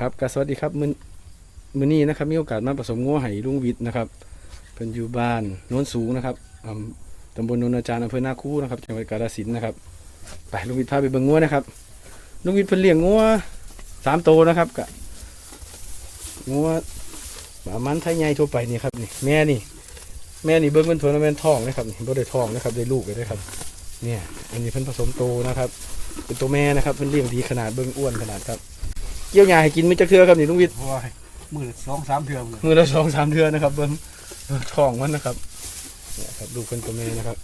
ครับก็สวัสดีครับมือมือนี้นะครับ มีโอกาสมาผสมงัวไห้ลุงวิทย์นะครับเพิ่นอยู่บ้านโน้นสูงนะครับอำตำบลโนนอาจารย์อำเภอนาคูนะครับจังหวัดกาฬสินธุ์นะครับไปลุงวิทย์พาไปเบิ่งงัวนะครับลุงวิทย์เพิ่นเลี้ยงงัวสามโตวนะครับกะงัวประมาณไทยใหญ่ทั่วไปนี่ครับนี่แม่นี่ แม่นี่เบิ่งเพิ่นเพิ่นาแม่นท้องนะครับนี่บ่ได้ท้องนะครับได้ลูกเลยนะครับ เนี่ย อันนี้เพิ่นผสมโตนะครับ เป็นตัวแม่นะครับเพิ่นเลี้ยงดีขนาดเบิ่งอ้วนขนาดครับ เกี่ยวหญ้าให้กินไม่จักเทื่อครับนี่ลุงวิทย์โอ้ยมือละสองสามเทือมเลยมือละสองสามเทือนะครับเบิ้งเบิ่งท้องมันนะครับเนี่ยครับดูคนตัวแม่นะครับ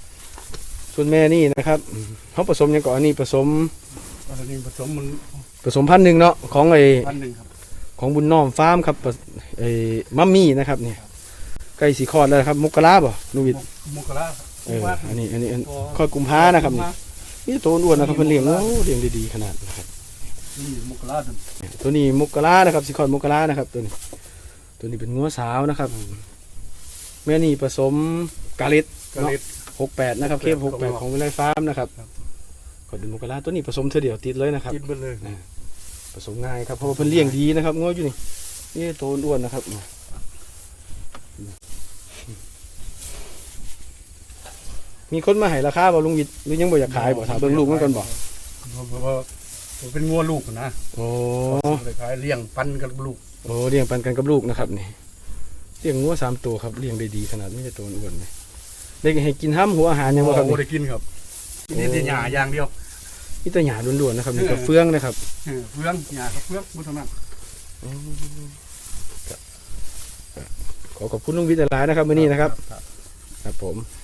ส่วนแม่นี่นะครับอืมเขาผสมหยังก่อนอันนี้ผสมตอนนี้ผสมมันผสมพันธุ์หนึ่งเนาะของไอ้พันหนึ่งครับของบุญน้อมฟาร์มครับผสไอ้มัมมี่นะครับเนี่ยใกล้สีคลอดแล้วนะครับมกราบ่ลุงวิทย์มุกระเอออันนี้อันนี้อันคลอดกุมภานะครับนี่นี่ตัวอ้วนๆนะครับเพิ่นเลี้ยงโอ้เลี้ยงดีๆขนาดนะครับ นี่มุกระตัวตัวนี้มกรานะครับสีคลอดมกรานะครับ ตัวนี้ ตัวนี้เป็นงัวสาวนะครับ แม่นี่ผสมกาลิตกระเล็ดหกแปดนะครับเคฟหกแปดของวิไลฟาร์มนะครับครับขอดูมกราตัวนี้ผสมเธอเดียวติดเลยนะครับกินไปเลยผสมง่ายครับเพราะว่าเพิ่นเลี้ยงดีนะครับง้ออยู่นี่นี่โตอ้วนๆนะครับมีคนมาให้ราคาบ่ลุงวิทย์หรือยังบ่อยากขายบ่ถามเบิ่งลูกมันก่อนบ่ เพราะว่ามันเป็นงัวลูกนะโอ้เลยขายเลี้ยงปันกับลูกโอ้เลี้ยงปันกันกับลูกนะครับนี่เลี้ยงงัวสามตัวครับเลี้ยงได้ดีขนาดไม่ใช่ตัวอ้วนเลยได้ให้กินห้ามหัวอาหารยังบ่ครับโอ้นี่ได้กินครับกินนี่แต่หญ้าอย่างเดียวนี่แต่หญ้าล้วนๆนะครับนี่ก็เฟืองนะครับเออเฟืองหญ้ากับเฟืองบุญเท่านั้นขอขอบคุณลุงวิทย์หลายๆนะครับวันนี้นะครับ ครับครับผมค